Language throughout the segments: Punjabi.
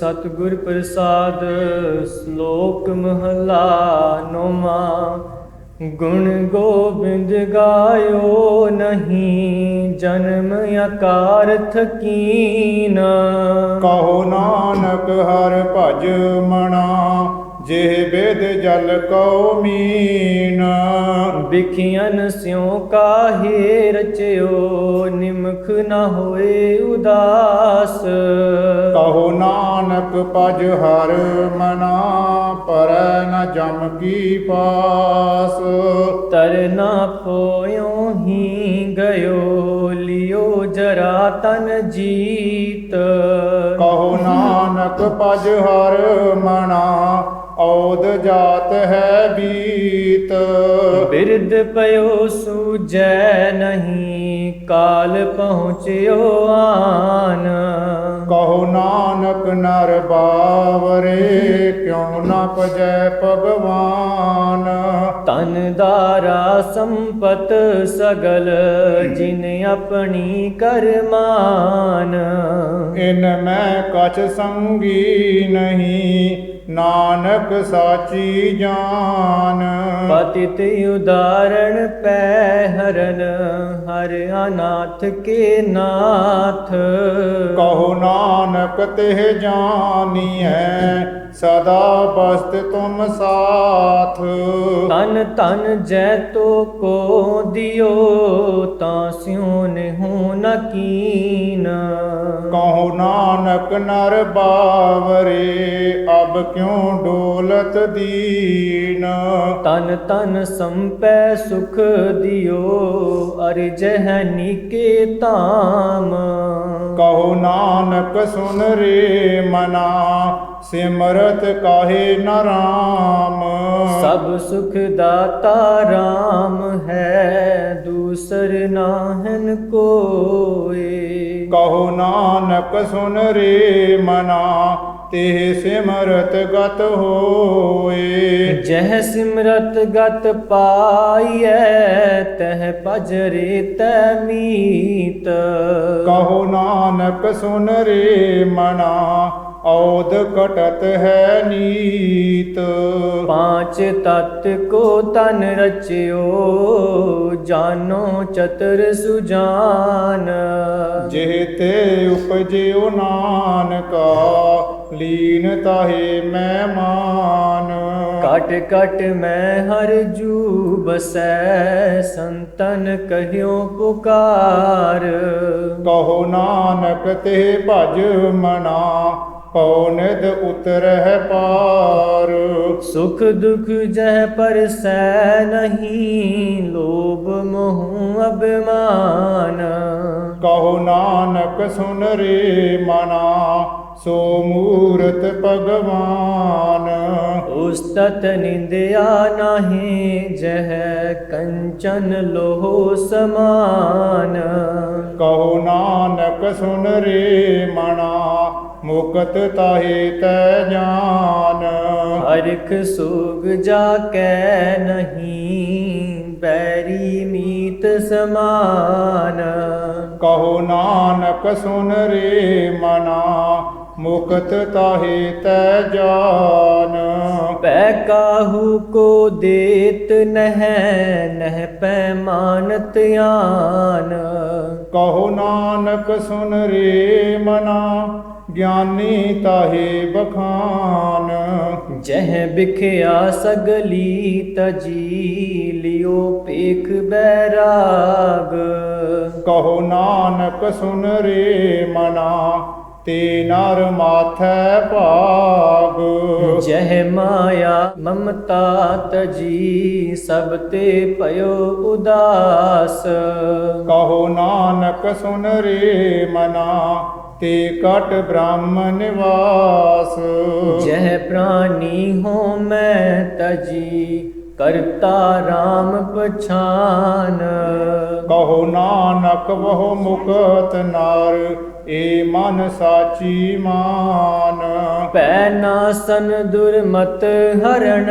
ਸਤਿਗੁਰ ਪ੍ਰਸਾਦ, ਸ਼ਲੋਕ ਮਹਲਾ ਨੋਮਾ ਗੁਣ ਗੋਬਿੰਦ ਗਾਇਓ ਨਹੀਂ, ਜਨਮ ਆਕਾਰ ਥਕੀਨ ਕਹੋ ਨਾਨਕ ਹਰ ਭਜ ਮਣਾ ਜਿਹ ਬਿਦ ਜਲ ਕਉ ਮੀਨ। ਵਿਖਿਆਨ ਸਿਉ ਕਾਹੇ ਰਚਿਓ ਨਿਮਖ ਨਾ ਹੋਏ ਉਦਾਸ। ਕਹੋ ਨਾਨਕ ਭਜ ਹਰ ਮਨਾ ਪਰੈ ਨ ਜਮ ਕੀ ਪਾਸ। ਤਰਨਾ ਪੋਇਓ ਹੀ ਗਇਓ ਲਿਓ ਜਰਾ ਤਨ ਜੀਤ। ਕਹੋ ਨਾਨਕ ਭਜ ਹਰ ਮਨਾ ਔਦ ਜਾਤ ਹੈ ਬੀਤ। ਬਿਰਧ ਪਇਓ ਸੂਜੈ ਨਹੀਂ ਕਾਲ ਪਹੁੰਚਿਓ ਆਨ। ਕਹੋ ਨਾਨਕ ਨਰ ਬਾਵਰੇ ਕਿਉ ਨ ਪਜੈ ਭਗਵਾਨ? ਤਨ ਦਾਰਾ ਸੰਪਤ ਸਗਲ ਜਿਨ ਆਪਣੀ ਕਰਮਾਨ। ਇਨ ਮੈਂ ਕਛ ਸੰਗੀ ਨਹੀਂ ਨਾਨਕ ਸਾਚੀ ਜਾਨ। ਪਤਿਤ ਉਦਾਰਣ ਪੈ ਹਰਨ ਹਰ ਅਨਾਥ ਕੇ ਨਾਥ। ਕਹੋ ਨਾਨਕ ਤਿਹ ਜਾਨੀਐ, ਸਦਾ ਬਸਤ ਤੁਮ ਸਾਥ। ਤਨ ਤਨ ਜੈ ਤੋ ਕੋ ਦਿਓ, ਤਾਂ ਸਿਉ ਨਿਹੁ ਨ ਕੀਨ। ਕਹੋ ਨਾਨਕ ਨਰ ਬਾਵਰੇ ਅਬ ਕਿਉ ਡੋਲਤ ਦੀਨ? ਤਨ ਤਨ ਸੰਪੈ ਸੁਖ ਦਿਓ ਅਰ ਜਹ ਨੀਕੇ ਤਾਮ ਕਹੋ ਨਾਨਕ ਸੁਨ ਰੇ ਮਨਾ ਸਿਮਰਤ ਕਾਹੇ ਨ ਰਾਮ? ਸਭ ਸੁਖ ਦਾਤਾ RAM ਹੈ ਦੂਸਰ ਨਾਹਨ ਕੋਏ। ਕਹੋ ਨਾਨਕ ਸੁਨ ਰੇ ਮਨਾ ਤੇ ਸਿਮਰਤ ਗਤ ਹੋਏ। ਜਹ ਸਿਮਰਤ ਗਤ ਪਾਈਐ ਤਹ ਭਜਰੇ ਤੈ ਮੀਤ। ਕਹੋ ਨਾਨਕ ਸੁਨ ਰੇ ਮਨਾ ਔਦ ਕਟਤ ਹੈ ਨੀਤ। ਪਾਂਚ ਤਤ ਕੋ ਤਨ ਰਚਿਓ ਜਾਨੋ ਚਤਰ ਸੁਜਾਨ। ਜਿਹ ਤੇ ਉਪਜਿਓ ਨਾਨਕਾ ਲੀਨ ਤਾਹੇ ਮੈਂ ਮਾਨ। ਕਟ ਕਟ ਮੈਂ ਹਰ ਜੂ ਬਸੈ ਸੰਤਨ ਕਹਿਓ ਪੁਕਾਰ। ਕਹੋ ਨਾਨਕ ਤੇ ਭਜ ਮਨਾ ਪਉ ਨਿਧ ਉਤਰਹਿ ਪਾਰ। ਸੁਖ ਦੁਖ ਜਹ ਪਰਸੈ ਨਹੀਂ ਲੋਭ ਮੋਹ ਅਭਿਮਾਨ। ਕਹੋ ਨਾਨਕ ਸੁਨ ਰੇ ਮਨਾ ਸੋ ਮੂਰਤ ਭਗਵਾਨ। ਉਸਤਤ ਨਿੰਦਿਆ ਨਾਹੀ ਜਹ ਕੰਚਨ ਲੋਹ ਸਮਾਨ। ਕਹੋ ਨਾਨਕ ਸੁਨ ਰੇ ਮਨਾ ਮੁਕਤ ਤਾਹੇ ਤੈ ਜਾਨ। ਹਰਿਖ ਸੋਗ ਜਾ ਕੈ ਨਹੀਂ ਬੈਰੀ ਮੀਤ ਸਮਾਨ। ਕਹੋ ਨਾਨਕ ਸੁਨ ਰੇ ਮਨਾ ਮੁਕਤ ਤਾਹੇ ਤੈ ਜਾਨ। ਪੈ ਕਾਹੂ ਕੋ ਦੇਤ ਨਹਿ ਨਹਿ ਪੈ ਮਾਨਤ ਆਨ। ਕਹੋ ਨਾਨਕ ਸੁਨ ਰੇ ਮਨਾ ਗਿਆਨੀ ਤਾਹੇ ਬਖਾਨ। ਜਹ ਬਿਖਿਆ ਸਗਲੀ ਤਜੀ ਲਿਓ ਪੇਖ ਬੈਰਾਗ। ਕਹੋ ਨਾਨਕ ਸੁਨ ਰੇ ਮਨਾ। ਤੇ ਨਰ ਮਾਥੈ ਭਾਗ। ਜਹ ਮਾਇਆ ਮਮਤਾ ਤਜੀ ਸਭ ਤੇ ਭਇਓ ਉਦਾਸ। ਕਹੋ ਨਾਨਕ ਸੁਨ ਰੇ ਮਨਾ ਤੇ ਕਟ ਬ੍ਰਹਮ ਨਿਵਾਸ। ਜਹ ਪ੍ਰਾਨੀ ਹੋ ਮੈਂ ਤਜੀ ਕਰਤਾ RAM ਪਛਾਨ। ਕਹੋ ਨਾਨਕ ਬਹੁ ਮੁਕਤ ਨਾਰ ਏ ਮਨ ਸਾਚੀ ਮਾਨ। ਪੈ ਨਾਸਨ ਦੁਰਮਤ ਹਰਣ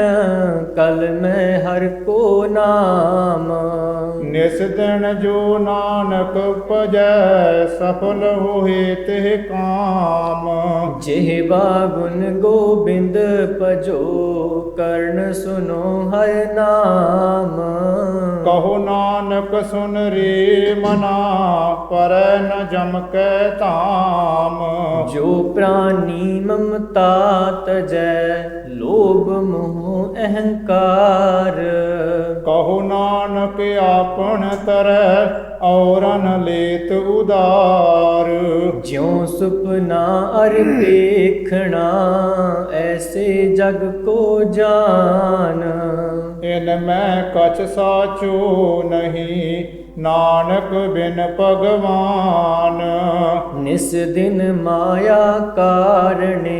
ਕਲ ਮੈਂ ਹਰ ਕੋ ਨਾਮ। ਨਿਸ ਦਿਨ ਜੋ ਨਾਨਕ ਭਜੈ ਸਫਲ ਹੋਏ ਤੇ ਕਾਮ। ਜਿਹਵਾ ਗੁਣ ਗੋਬਿੰਦ ਭਜੋ ਕਰਨ ਸੁਨੋ ਹਰ ਨਾਮ। ਕਹੋ ਨਾਨਕ ਸੁਨ ਰੇ ਮਨਾ ਪਰੈ ਨ ਜਮ ਕੈ ਧਾਮ ਜੋ ਪ੍ਰਾਨੀ ਮਮਤਾ ਤਜੈ ਲੋਭ ਮੋਹ ਅਹੰਕਾਰ। ਕਹੋ ਨਾਨਕ ਆਪਣ ਤਰੈ ਔਰਨ ਲੇਤ ਉਦਾਰ। ਜਿਉ ਸੁਪਨਾ ਅਰ ਦੇਖਣਾ ਐਸੇ ਜਗ ਕੋ ਜਾਨ। ਇਨ ਮੈਂ ਕਛ ਸਾਚੋ ਨਹੀਂ ਨਾਨਕ ਬਿਨ ਭਗਵਾਨ। ਨਿਸ ਦਿਨ ਮਾਇਆ ਕਾਰਣੇ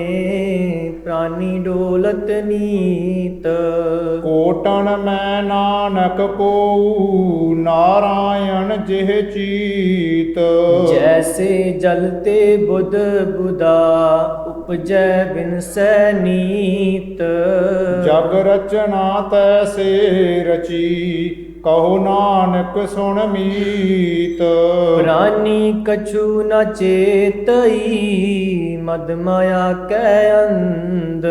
ਪ੍ਰਾਨੀ ਡੋਲਤ ਨੀਤ। ਕੋਟਣ ਮੈਂ ਨਾਨਕ ਕੋ ਨਾਰਾਇਣ ਜਿਹ ਚੀਤ। ਜੈਸੇ ਜਲ ਤੇ ਬੁੱਧ ਬੁਦਾ ਉਪਜੈ ਬਿਨਸੈ ਨੀਤ। ਜਗ ਰਚਨਾ ਤੈਸੇ ਰਚੀ। ਕਹੋ ਨਾਨਕ ਸੁਣ ਮੀਤ। ਪ੍ਰਾਨੀ ਕਛੂ ਨ ਚੇਤਈ ਮਦ ਮਾਇਆ ਕੈ ਅੰਧ।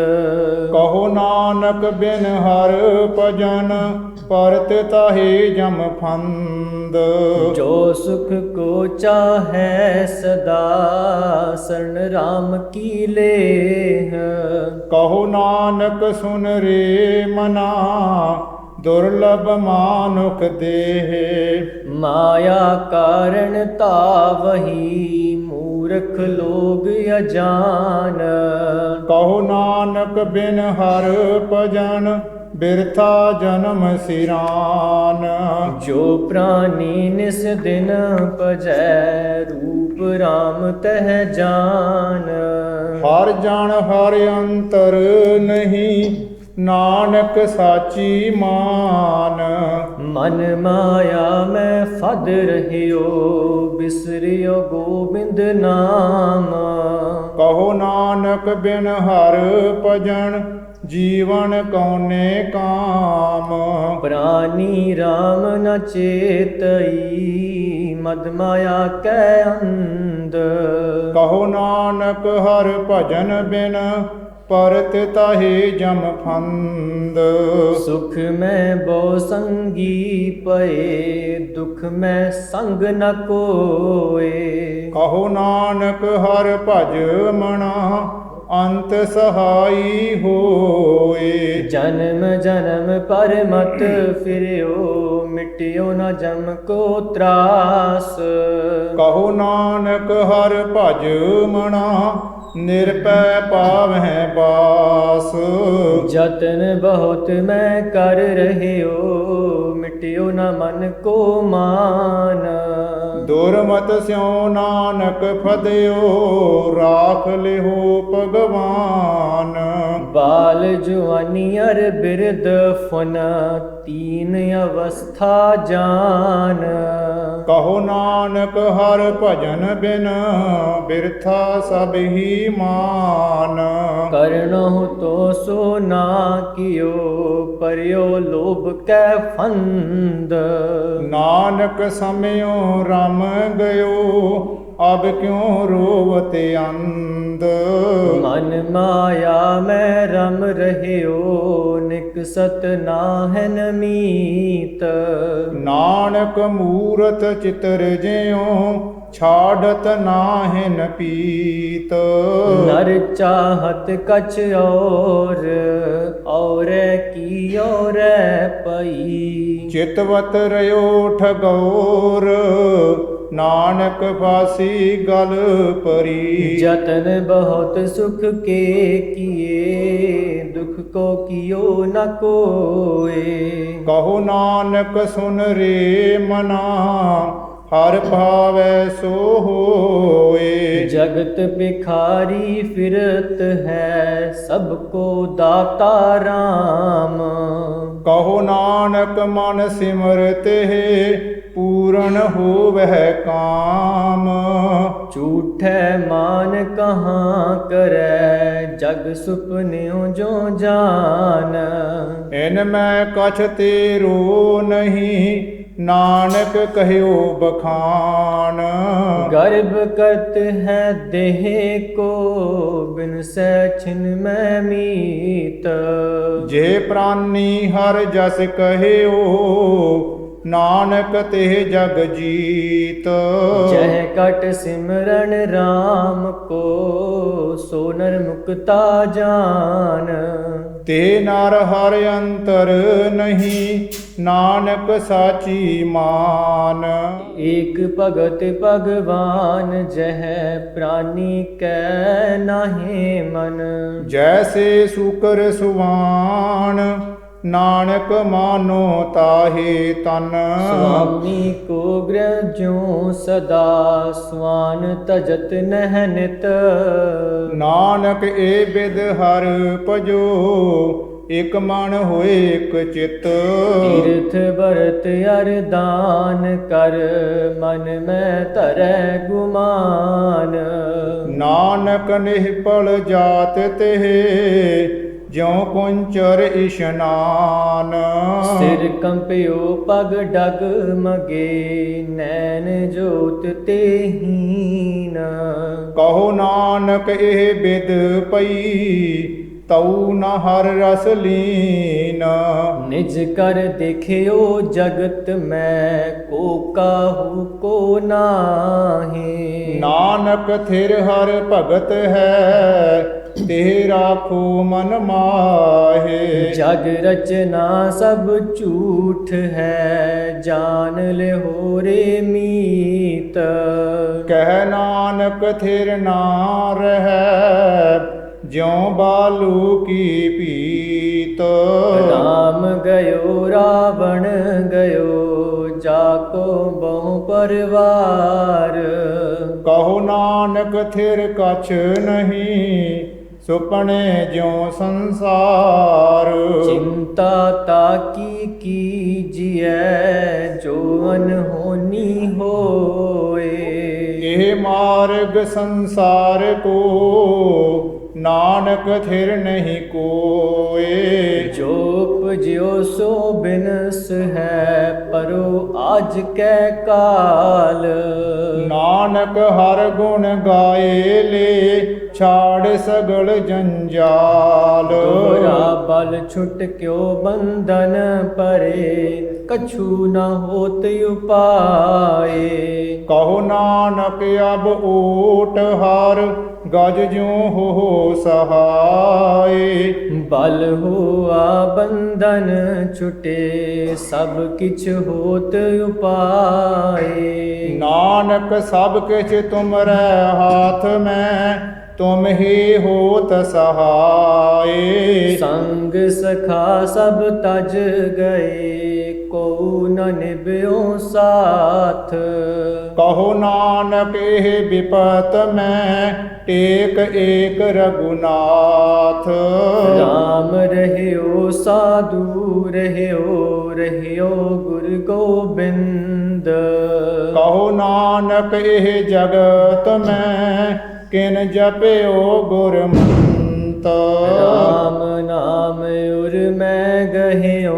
ਕਹੋ ਨਾਨਕ ਬਿਨ ਹਰ ਭਜਨ ਪਰਤ ਤਾਹੇ ਜਮ ਫੰਦ। ਜੋ ਸੁਖ ਕੋ ਚਾਹੈ ਸਦਾ ਸਰਣ RAM ਕੀ ਲੇਹ। ਕਹੋ ਨਾਨਕ ਸੁਨ ਰੇ ਮਨਾ ਦੁਰਲਭ ਮਾਨੁਖ ਦੇਹ। ਮਾਇਆ ਕਾਰਣ ਤਾਵਹੀ ਮੂਰਖ ਲੋਗ ਅਜਾਨ। ਕਹੋ ਨਾਨਕ ਬਿਨ ਹਰ ਭਜਨ ਬਿਰਥਾ ਜਨਮ ਸਿਰਾਨ। ਜੋ ਪ੍ਰਾਨੀ ਨਿਸ ਦਿਨ ਭਜੈ ਰੂਪ RAM ਤਹ ਜਾਨ। ਹਰ ਜਨ ਹਰ ਅੰਤਰ ਨਹੀਂ ਨਾਨਕ ਸਾਚੀ ਮਾਨ। ਮਨ ਮਾਇਆ ਮੈਂ ਫਦ ਰਹਿਓ ਬਿਸਰਿਓ ਗੋਬਿੰਦ ਨਾਮ। ਕਹੋ ਨਾਨਕ ਬਿਨ ਹਰ ਭਜਨ ਜੀਵਨ ਕੌਨੇ ਕਾਮ। ਪ੍ਰਾਨੀ RAM ਨ ਚੇਤਈ ਮਦ ਮਾਇਆ ਕੈ ਅੰਧ। ਕਹੋ ਨਾਨਕ ਹਰ ਭਜਨ ਬਿਨ ਪਰਤ ਤਾਹੇ ਜਮ ਫੰਦ। ਸੁਖ ਮੈਂ ਬਹੁ ਸੰਗੀ ਪਏ ਦੁਖ ਮੈਂ ਸੰਗ ਨ ਕੋਏ। ਕਹੋ ਨਾਨਕ ਹਰ ਭਜ ਮਣਾ ਅੰਤ ਸਹਾਈ ਹੋਏ। ਜਨਮ ਜਨਮ ਪਰ ਮਤ ਫਿਰਿਓ ਮਿਟਿਓ ਨ ਜਮ ਕੋ ਤਰਾਸ। ਕਹੋ ਨਾਨਕ ਹਰ ਭਜ ਮਣਾ ਨਿਰਪੈ ਪਾਵਹਿ ਬਾਸ। ਜਤਨ ਬਹੁਤ ਮੈਂ ਕਰ ਰਹਿਓ ਮਿਟਿਓ ਨ ਮਨ ਕੋ ਮਾਨ। ਦੁਰਮਤ ਸਿਉ ਨਾਨਕ ਫਦਿਓ ਰਾਖ ਲਿਓ ਭਗਵਾਨ। ਬਾਲ ਜੁਆਨੀ ਅਰ ਬਿਰਦ ਫਨ ਤੀਨ ਅਵਸਥਾ ਜਾਨ। ਕਹੋ ਨਾਨਕ ਹਰ ਭਜਨ ਬਿਨ ਬਿਰਥਾ ਸਭ ਹੀ ਮਾਨ। ਕਰਨਹੁ ਤੋ ਸੋ ਨਾ ਕਿਓ ਪਰਿਓ ਲੋਭ ਕੈ ਫੰਦ। ਨਾਨਕ ਸਮਿਓ ਰਮ ਗਇਓ ਅਬ ਕਿਉ ਰੋਵਤ ਅੰਧ। ਮਨ ਮਾਇਆ ਮੈਂ ਰਮ ਰਹਿਓ ਨਾਨਕ ਸਤਨਾਹਨ ਮੀਤ। ਨਾਨਕ ਮੂਰਤ ਚਿਤਰ ਜਿਉ ਛਾੜਤ ਨਾਹਿਨ ਪੀਤ। ਨਰ ਚਾਹਤ ਕਛ ਔਰ ਔਰੈ ਕੀ ਔਰੈ ਪਈ। ਚਿਤਵਤ ਰਿਓ ਠਗੋਰ ਨਾਨਕ ਵਾਸੀ ਗਲ ਪਰੀ ਜਤਨ ਬਹੁਤ ਸੁਖ ਕੇ ਕੀਏ। दुख को कियो न कोए कहो नानक सुन रे मना ਹਰ ਭਾਵੈ ਸੋ ਹੋਏ। ਜਗਤ ਬਿਖਾਰੀ ਫਿਰਤ ਹੈ ਸਭ ਕੋ ਦਾਤਾ RAM ਕਹੋ ਨਾਨਕ ਮਨ ਸਿਮਰਤੇ ਪੂਰਨ ਹੋਵਹਿ ਕਾਮ। ਝੂਠੈ ਮਾਨ ਕਹਾ ਕਰੈ ਜਗ ਸੁਪਨਿਉ ਜੋ ਜਾਨ। ਇਨ ਮੈਂ ਕਛ ਤੇਰੋ ਨਹੀਂ ਨਾਨਕ ਕਹਿਓ ਬਖਾਨ। ਗਰਭ ਕਰਤ ਹੈ ਦੇਹ ਕੋ ਬਿਨ ਸਚਨ ਮੈਂ ਮੀਤ। ਜੇ ਪ੍ਰਾਨੀ ਹਰ ਜਸ ਕਹਿਓ ਨਾਨਕ ਤੇ ਜਗ ਜੀਤ। ਜਹ ਕਟ ਸਿਮਰਨ RAM ਕੋ ਸੋ ਨਰ ਮੁਕਤਾ ਜਾਨ। ਤੇ ਨਰ ਹਰ ਅੰਤਰ ਨਹੀਂ ਨਾਨਕ ਸਾਚੀ ਮਾਨ। ਏਕ ਭਗਤ ਭਗਵਾਨ ਜਹ ਪ੍ਰਾਨੀ ਕੈ ਨਾਹੀ ਮਨ। ਜੈਸੇ ਸੁਕਰ ਸੁਵਾਨ ਨਾਨਕ ਮਾਨੋ ਤਾਹੇ ਤਨ। ਸੁਆਮੀ ਕੋ ਗ੍ਰਹਿ ਜਿਉ ਸਦਾ ਸੁਆਨ ਤਜਤ ਨਹਿਨਿਤ ਨਾਨਕ ਏ ਬਿਦ ਹਰ ਭਜੋ ਇਕ ਮਨ ਹੋਏ ਇਕ ਚਿਤ। ਤੀਰਥ ਵਰਤ ਅਰਦਾਨ ਕਰ ਮਨ ਮੈਂ ਧਰੈ ਗੁਮਾਨ। ਨਾਨਕ ਨਿਹਪਲ ਜਾਤ ਤੇ ਜਿਉ ਕੁੰਚਰ ਇਸ਼ਨਾਨ। ਸਿਰ ਕੰਪਿਓ ਪਗ ਡਗ ਮਗੇ ਨੈਣ ਜੋਤ ਤੇਹੀਨ ਕਹੋ ਨਾਨਕ ਇਹ ਬਿਦ ਪਈ ਤਉ ਨ ਹਰ ਰਸ ਲੀਨ। ਨਿਜ ਕਰ ਦੇਖਿਓ ਜਗਤ ਮੈਂ ਕੋ ਕਾਹੂ ਕੋ ਨਾਹੀ। ਨਾਨਕ ਥਿਰ ਹਰ ਭਗਤ ਹੈ ਤੇ ਰਾਖੋ ਮਨ ਮਾਹੇ। ਜਗ ਰਚਨਾ ਸਭ ਝੂਠ ਹੈ ਜਾਣ ਲੈ ਹੋਰੇ ਮੀਤ। ਕਹਿ ਨਾਨਕ ਥਿਰ ਨਾ ਰਹਿ ਜਿਉ ਬਾਲੂ ਕੀ ਪੀਤ। ਰਾਮ ਗਇਓ ਰਾਵਣ ਗਇਓ ਜਾ ਕੋ ਬਹੁ ਪਰਵਾਰ। ਕਹੋ ਨਾਨਕ ਥਿਰ ਕਛ ਨਹੀਂ ਸੁਪਨੇ ਜਿਉ ਸੰਸਾਰ। ਚਿੰਤਾ ਤਾਕੀ ਕੀਜੀਐ ਜੋਨ ਹੋਨੀ ਹੋਏ। ਇਹ ਮਾਰਗ ਸੰਸਾਰ ਕੋ ਨਾਨਕ ਥਿਰ ਨਹੀਂ ਕੋਏ। ਜੋਪ ਜਿਉ ਸੋ ਬਿਨਸ ਹੈ ਪਰੋ ਆਜ ਕੈ ਕਾਲ। ਨਾਨਕ ਹਰ ਗੁਣ ਗਾਏ ਲੇ ਛਾੜ ਸਗਲ ਜੰਜਾਲ। ਤੋਰਾ ਬਲ ਛੁਟ ਕਿਉ ਬੰਧਨ ਪਰੇ ਕਛੂ ਨਾ ਹੋਤ ਉਪਾਏ। ਕਹੋ ਨਾਨਕ ਅਬ ਓਟ ਹਾਰ ਗਜ ਜਿਉ ਹੋ ਹੋ ਸਹਾਏ। ਬਲ ਹੁਆ ਬੰਧਨ ਛੁਟੇ ਸਭ ਕਿਛ ਹੋਤ ਉਪਾਏ। ਨਾਨਕ ਸਭ ਕਿਛ ਤੁਮਰੇ ਹਾਥ ਮੈਂ ਤੁਮ ਹੀ ਹੋਤ ਸਹਾਏ। ਸੰਗ ਸਖਾ ਸਭ ਤਜ ਗਏ ਕੋ ਨ ਨਿਭਿਓ ਸਾਥ। ਕਹੋ ਨਾਨਕ ਇਹ ਵਿਪਤ ਮੈਂ ਟੇਕ ਏਕ ਰਗੁਨਾਥ RAM ਰਹਿਓ ਸਾਧੂ ਰਹਿਓ ਰਹਿਓ ਗੁਰ ਗੋਬਿੰਦ। ਕਹੋ ਨਾਨਕ ਇਹ ਜਗਤ ਮੈਂ ਕਿਨ ਜਪਿਓ ਗੁਰ ਮੰਤ RAM ਨਾਮ ਉਰ ਮੈਂ ਗਹਿਓ